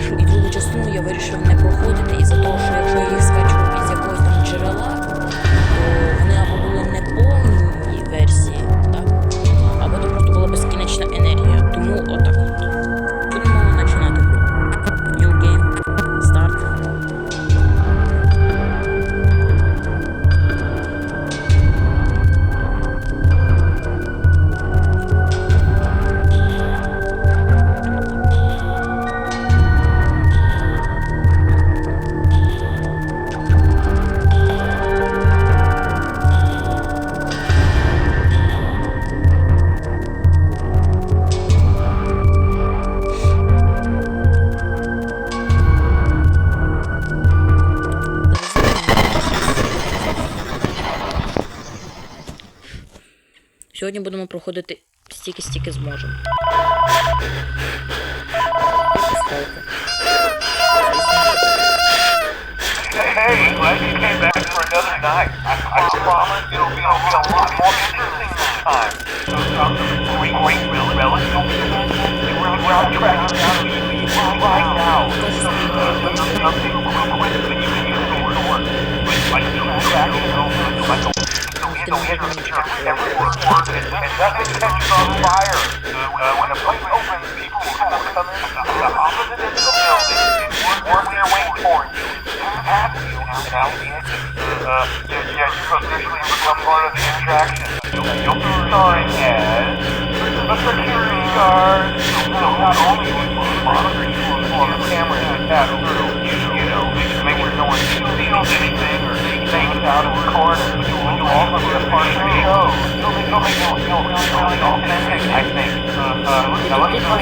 першу і другу частину я вирішив не проходити із-за того, що якщо я їх скачу із якогось там джерела. Сьогодні будемо проходити стільки-стільки um, uh, a we so we enter every word and, and nothing catches on fire. Uh, when the place opens, people will come in the opposite end of the building and work their way toward you. You now the exit? Uh, you've officially become part of the attraction. You'll, be assigned as a security guard. Not only will we monitor you on the cameras that have through, you, you know, make sure no one steals anything or fakes out the corner. You'll, you'll also a part of the show. You'll be, you'll really authentic, I think. You want to the.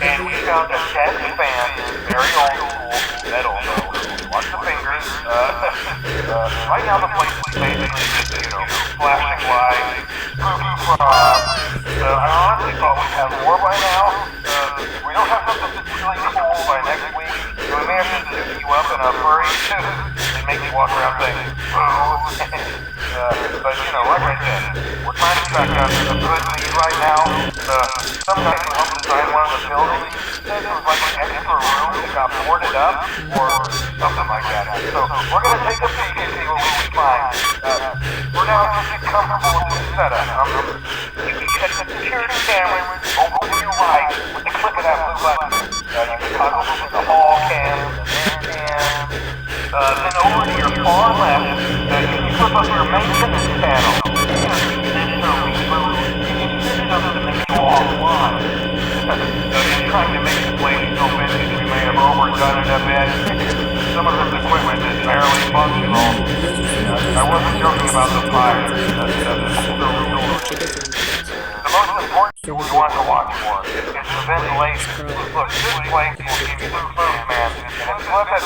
And we found a dead fan, very old uh, right now the place is basically just, you know, flashing lights, spooky props. Uh, I honestly thought we'd have more by now. Uh, we don't have something that's really cool by next week. So we may have you up in a furry and make you walk around saying, "Boo." uh, but, you know, like I said, we're trying to track down some good leads right now. Uh, some guy who helped design one of the buildings said it was like an extra room that got boarded up or something like that. So we're going to take a peek and see what we can find. Uh, we're now just comfortable with the setup. Um, you can check the security cameras over to your right with the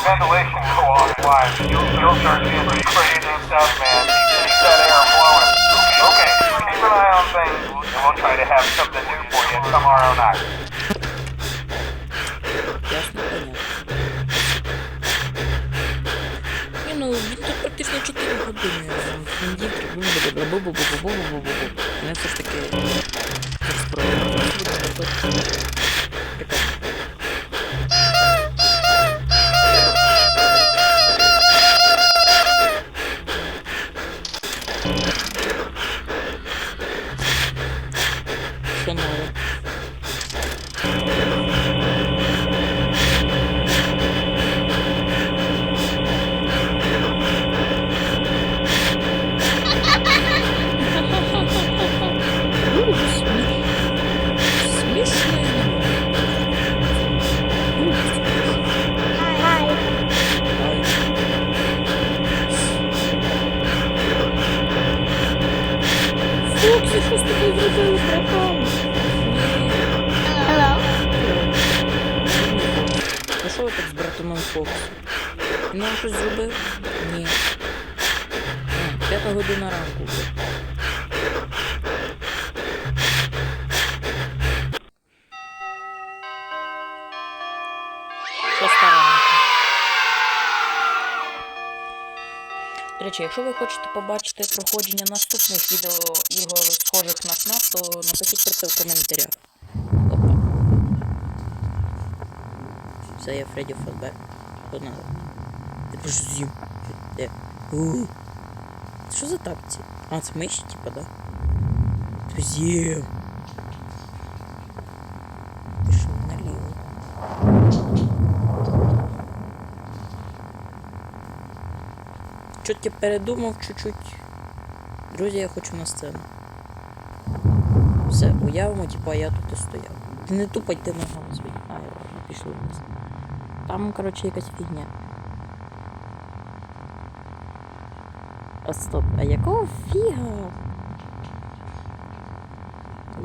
ventilation go off you'll, you'll start seeing some crazy stuff, man. Keep that air flowing. Okay, keep an eye on things, and we'll try to have something new for you tomorrow night. Nie no, речі, якщо ви хочете побачити проходження наступних відео ігор схожих на FNAF, то напишіть про це в коментарях. Опа. Це я Фредді Фазбер. Ти ж з'їм. Що за тапці? А, це миші, типа, да? З'їм. Чуть я передумав чуть-чуть. Друзі, я хочу на сцену. Все, уявимо, типа я тут і стояв. Ти не тупай ти ногами свої. А, я ладно, пішли вниз. Там, коротше, якась фігня. А стоп, а якого фіга?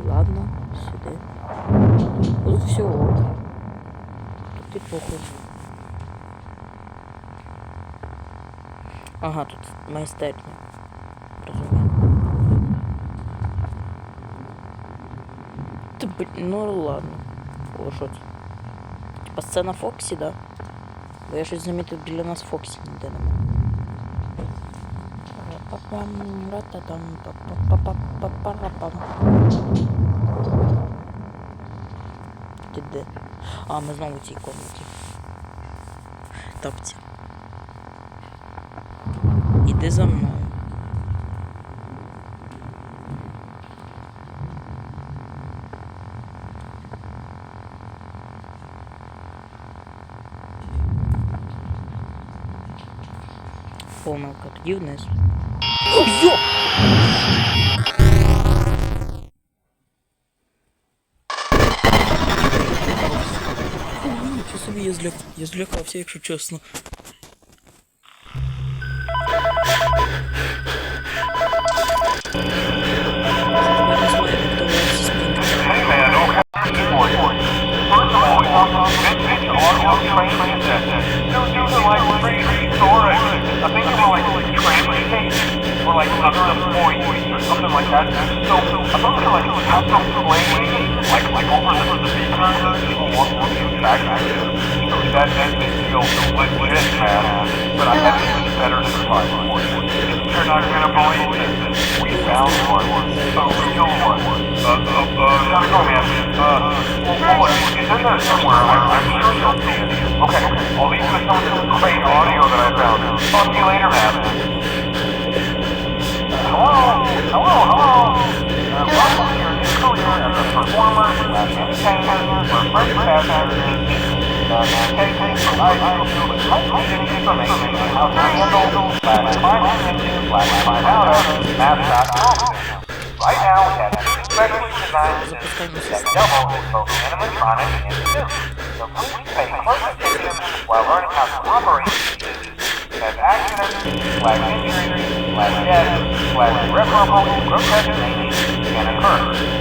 Ладно, сюди. Тут все. Тут і похуй. Ага, тут майстерня. Розумію. Та блін, ну ладно. О, що? Типа сцена Фоксі, да? Бо я щось замітив біля нас Фоксі ніде нема. Папам, рататам, па-па-па-па-па-па-пам. Ти де? А, ми знову в цій комнаті. Іди за мною. Помилка, тоді вниз. Йо! Я злякався, якщо чесно. no, you were like prehistoric. I think they were like transportation or like up to point or something like that. So I thought they were like custom planes, like like over the, the beacons and people walking back. So that meant they feel legit, man. But I haven't better surprise for you. You're not gonna believe this. We found one. A real one. Uh, uh, uh, going, man? Uh, well, well, look, it's in there somewhere. I'm, I'm sure you'll see it. Okay, I'll leave you with some great audio that I found. Talk to you later, man. Hello? Hello? Hello? Uh, welcome to your new career as a performer slash entertainer where Freddy Fazbear uh, Right now, we have a specially designed system that doubles both animatronic and suit. So please pay close attention while learning how to operate these systems as accidents, slash injuries, slash deaths, slash irreparable, grotesque can occur.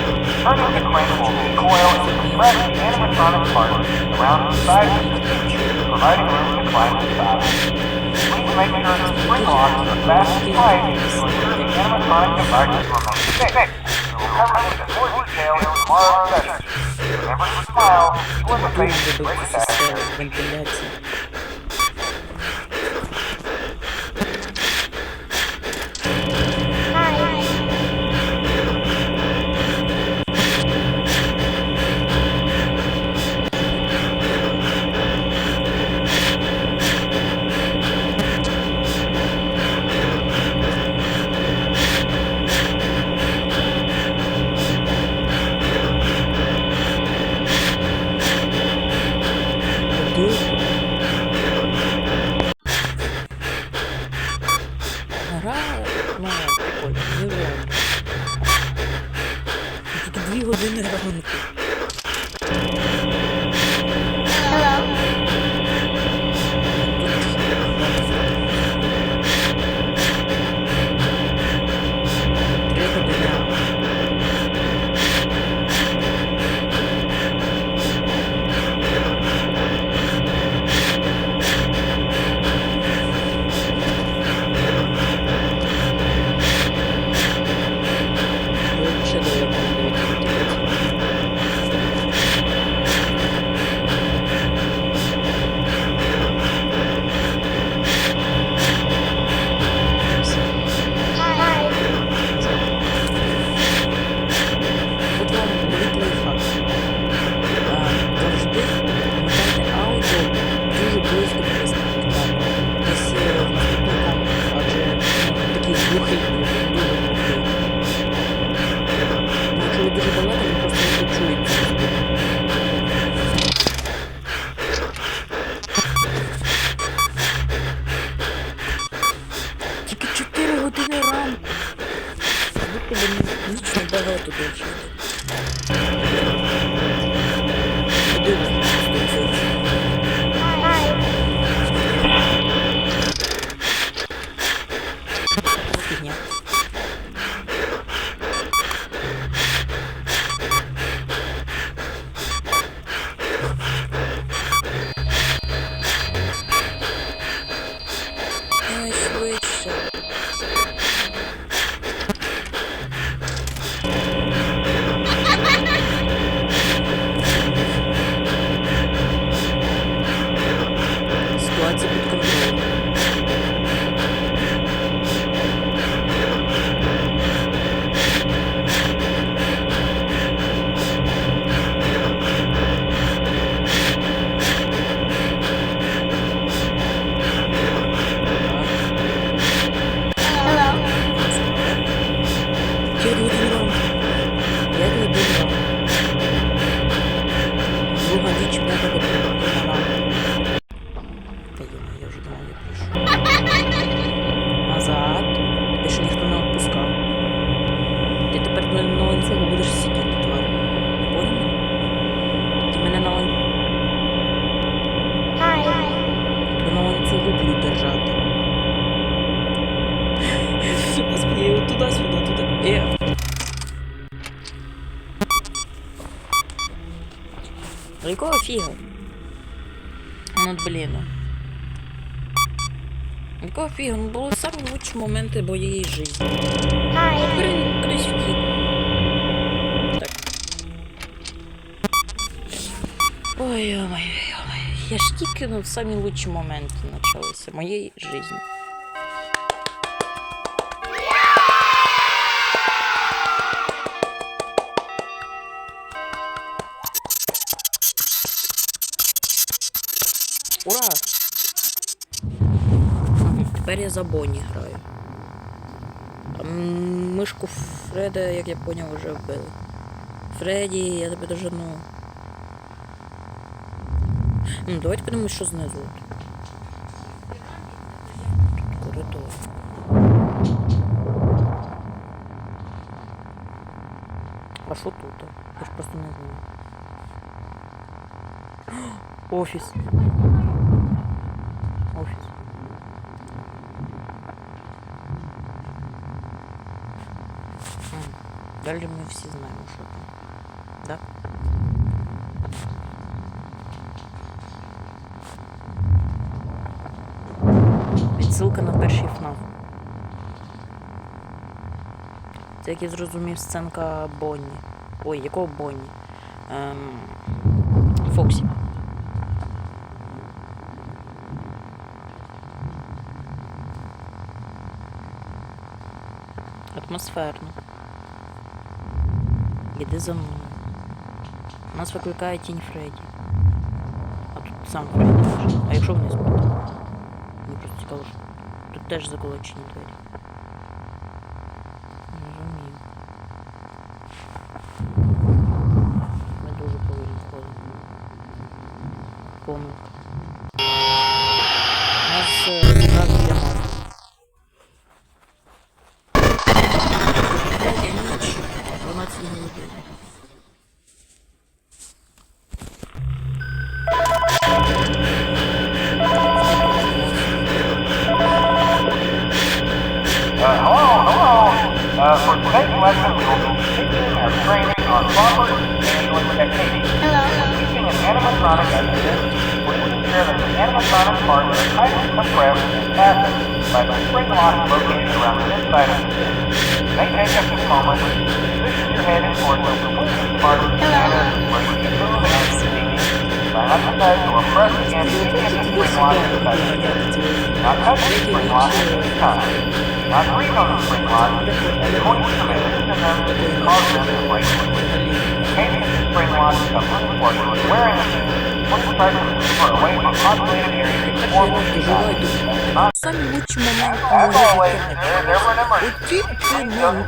turning the crank will recoil and compress the animatronic parts around the sides of the tube, providing room to climb inside. side. Please make sure to spring on the fastest pipe to ensure the animatronic devices remain fixed. We will in more detail in tomorrow's session. Remember to smile, or the face is when connected. Ну, фіга? Ну, блін. Якого фіга? Ну, були самі лучші моменти моєї житті. Тепер він кудись втік. Так. Ой, ой, ой, я ж тільки ну, самі лучші моменти почалися моєї житті. Ура! Тепер я за Бонні граю. Там мишку Фреда, як я поняв, вже вбили. Фредді, я тебе дожену. Ну, давайте подивимось, що знизу. Тут коридор. А що тут? Я ж просто не знаю. Офіс. Далі ми всі знаємо, що там. Да? Відсилка на перший ФНАФ. Це як я зрозумів сценка Бонні. Ой, якого Бонні? Ем... Фоксі. Атмосферно. Іди за мною. Нас викликає тінь Фредді. А тут сам Фредді може. А якщо вниз буде? Мені просто цікаво, що тут теж заколочені двері. That the animatronic parts are tightly compressed and fastened by the spring locks located around the inside of. It may take a few moments. Position your head towards the completion part of the scanner where you can move and. Try not to touch or press against any of the spring locks inside the touch the spring locks at this time. Not breathe on the spring lock, and point to them to them to cause them to break. In case the spring lock becomes loose while you are wearing the please try to maneuver away from populated areas before moving on. Not Самі лучші моменти as моєї always, життя. there, there were an emergency. От ті, ти, ну,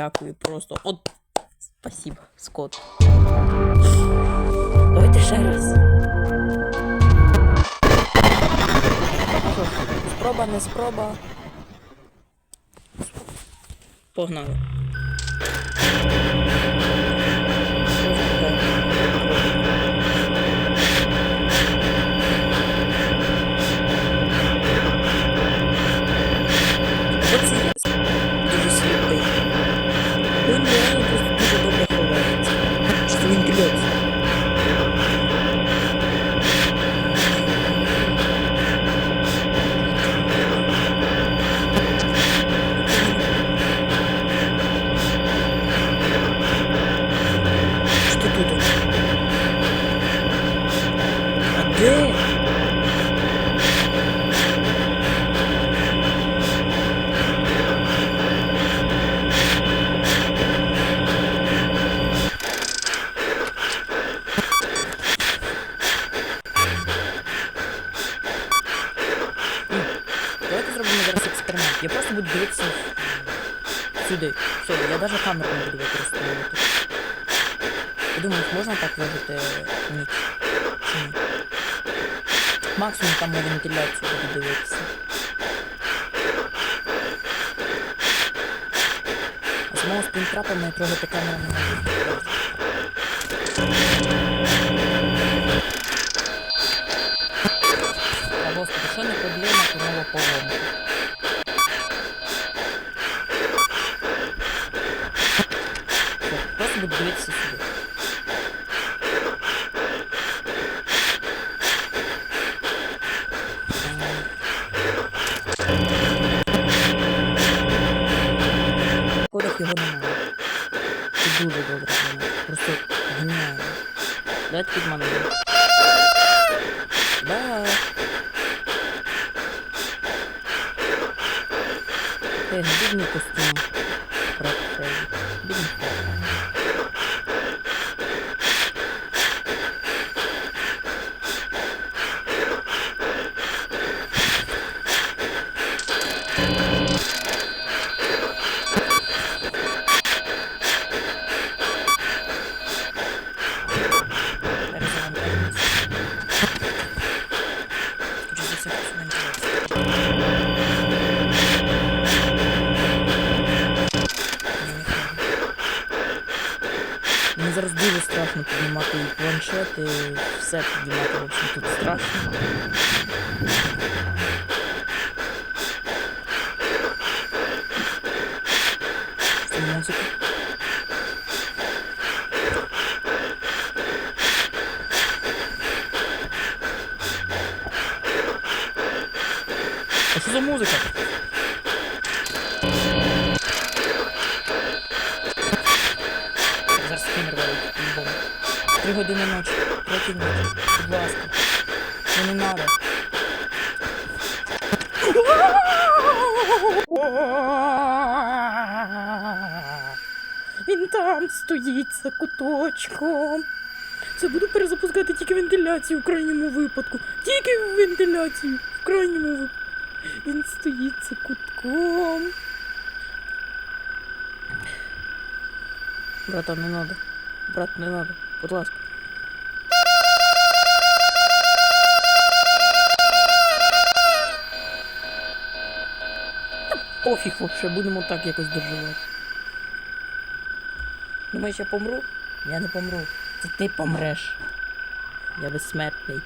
Дякую просто. От. Спасибо, Скот. Давайте ще раз. Спроба, не спроба. Погнали. Yeah. Сюди. Все, я навіть камеру не буду використовувати. Я думаю, можна так вижити ніч? Чи ні? Максимум там на вентиляцію буду дивитися. А самого спінтрапа я трогати камеру не можу. А господи, що не проблема, то нова поломка. Його немає. Це дуже добре. Просто геніально. Давайте підманемо. Страшно піднімати і планшет, і все піднімати, в общем, тут страшно. Музика. А що за музика? Не надо. Він там стоїть за куточком. Це буду перезапускати тільки вентиляцію в крайньому випадку. Тільки в вентиляцію в крайньому випадку. Він стоїть за кутком. Брата, не надо. Брат, не надо. Будь ласка. Пофіг вообще, будемо так якось доживати. Думаєш, я помру? Я не помру. Це ти помреш. Я безсмертний.